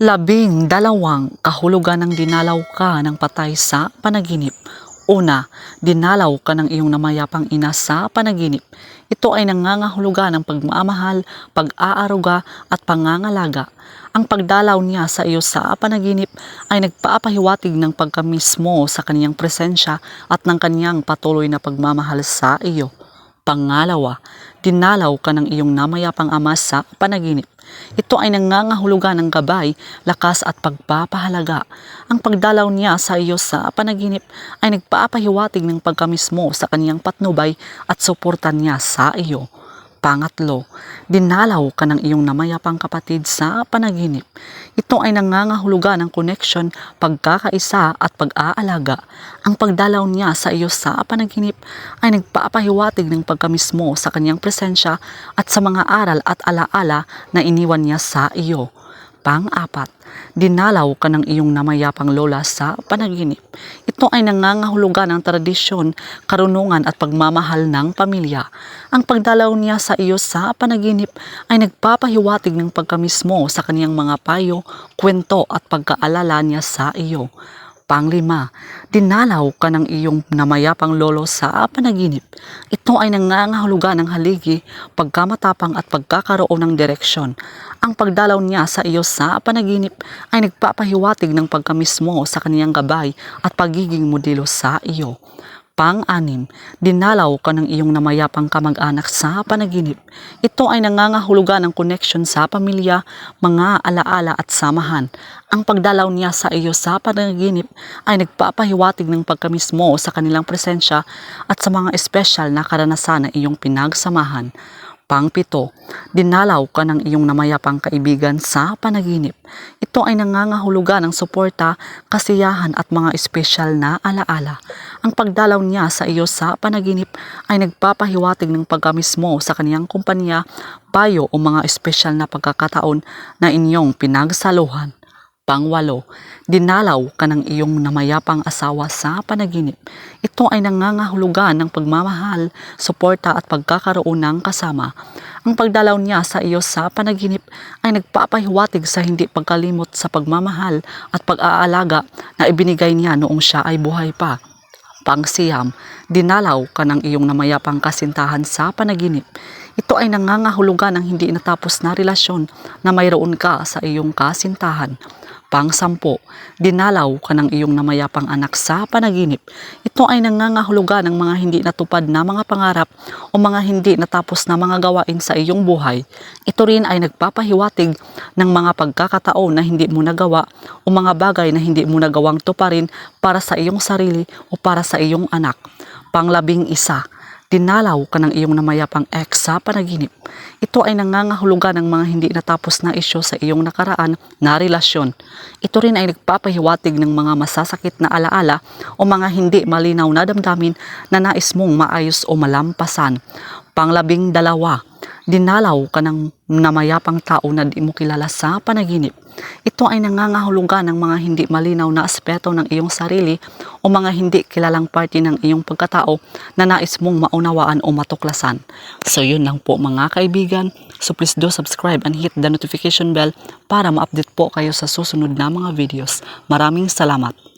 Labing dalawang kahulugan ng dinalaw ka ng patay sa panaginip. Una, dinalaw ka ng iyong namayapang ina sa panaginip. Ito ay nangangahulugan ng pagmamahal, pag-aaruga at pangangalaga. Ang pagdalaw niya sa iyo sa panaginip ay nagpaapahiwatig ng pagkamismo sa kaniyang presensya at ng kaniyang patuloy na pagmamahal sa iyo. Pangalawa, dinalaw ka ng iyong namayapang ama sa panaginip. Ito ay nangangahulugan ng gabay, lakas at pagpapahalaga. Ang pagdalaw niya sa iyo sa panaginip ay nagpaapahiwatig ng pagkamismo sa kaniyang patnubay at suporta niya sa iyo. Pangatlo, dinalaw ka ng iyong namayapang kapatid sa panaginip. Ito ay nangangahulugan ng connection, pagkakaisa at pag-aalaga. Ang pagdalaw niya sa iyo sa panaginip ay nagpaapahiwatig ng pagkamismo sa kanyang presensya at sa mga aral at alaala na iniwan niya sa iyo. Pang-apat, dinalaw ka ng iyong namayapang lola sa panaginip. Ito ay nangangahulugan ng tradisyon, karunungan at pagmamahal ng pamilya. Ang pagdalaw niya sa iyo sa panaginip ay nagpapahiwatig ng pagkamismo sa kaniyang mga payo, kwento at pagkaalala niya sa iyo. Panglima, dinalaw ka ng iyong namayapang lolo sa panaginip. Ito ay nangangahulugan ng haligi, pagkamatapang at pagkakaroon ng direksyon. Ang pagdalaw niya sa iyo sa panaginip ay nagpapahiwatig ng pagkamismo sa kaniyang gabay at pagiging modelo sa iyo. Pang-anim, dinalaw ka ng iyong namayapang kamag-anak sa panaginip. Ito ay nangangahulugan ng connection sa pamilya, mga alaala at samahan. Ang pagdalaw niya sa iyo sa panaginip ay nagpapahiwatig ng pagkamismo sa kanilang presensya at sa mga espesyal na karanasan na iyong pinagsamahan. Pangpito, dinalaw ka ng iyong namayapang kaibigan sa panaginip. Ito ay nangangahulugan ng suporta, kasiyahan at mga espesyal na alaala. Ang pagdalaw niya sa iyo sa panaginip ay nagpapahiwatig ng pagkamismo sa kaniyang kumpanya, payo o mga espesyal na pagkakataon na inyong pinagsaluhan. Pangwalo, dinalaw ka ng iyong namayapang asawa sa panaginip. Ito ay nangangahulugan ng pagmamahal, suporta at pagkakaroon ng kasama. Ang pagdalaw niya sa iyo sa panaginip ay nagpapahiwatig sa hindi pagkalimot sa pagmamahal at pag-aalaga na ibinigay niya noong siya ay buhay pa. Pangsiyam, dinalaw ka ng iyong namayapang kasintahan sa panaginip. Ito ay nangangahulugan ng hindi natapos na relasyon na mayroon ka sa iyong kasintahan. Pangsampo, dinalaw ka ng iyong namayapang anak sa panaginip. Ito ay nangangahulugan ng mga hindi natupad na mga pangarap o mga hindi natapos na mga gawain sa iyong buhay. Ito rin ay nagpapahiwatig ng mga pagkakataon na hindi mo nagawa o mga bagay na hindi mo nagawang tuparin para sa iyong sarili o para sa iyong anak. Panglabing isa, dinalaw ka ng iyong namayapang ex sa panaginip. Ito ay nangangahulugan ng mga hindi natapos na isyo sa iyong nakaraan na relasyon. Ito rin ay nagpapahiwatig ng mga masasakit na alaala o mga hindi malinaw na damdamin na nais mong maayos o malampasan. Panglabing dalawa, dinalaw ka ng namayapang tao na di mo kilala sa panaginip. Ito ay nangangahulugan ng mga hindi malinaw na aspeto ng iyong sarili o mga hindi kilalang parte ng iyong pagkatao na nais mong maunawaan o matuklasan. So yun lang po mga kaibigan. So please do subscribe and hit the notification bell para ma-update po kayo sa susunod na mga videos. Maraming salamat.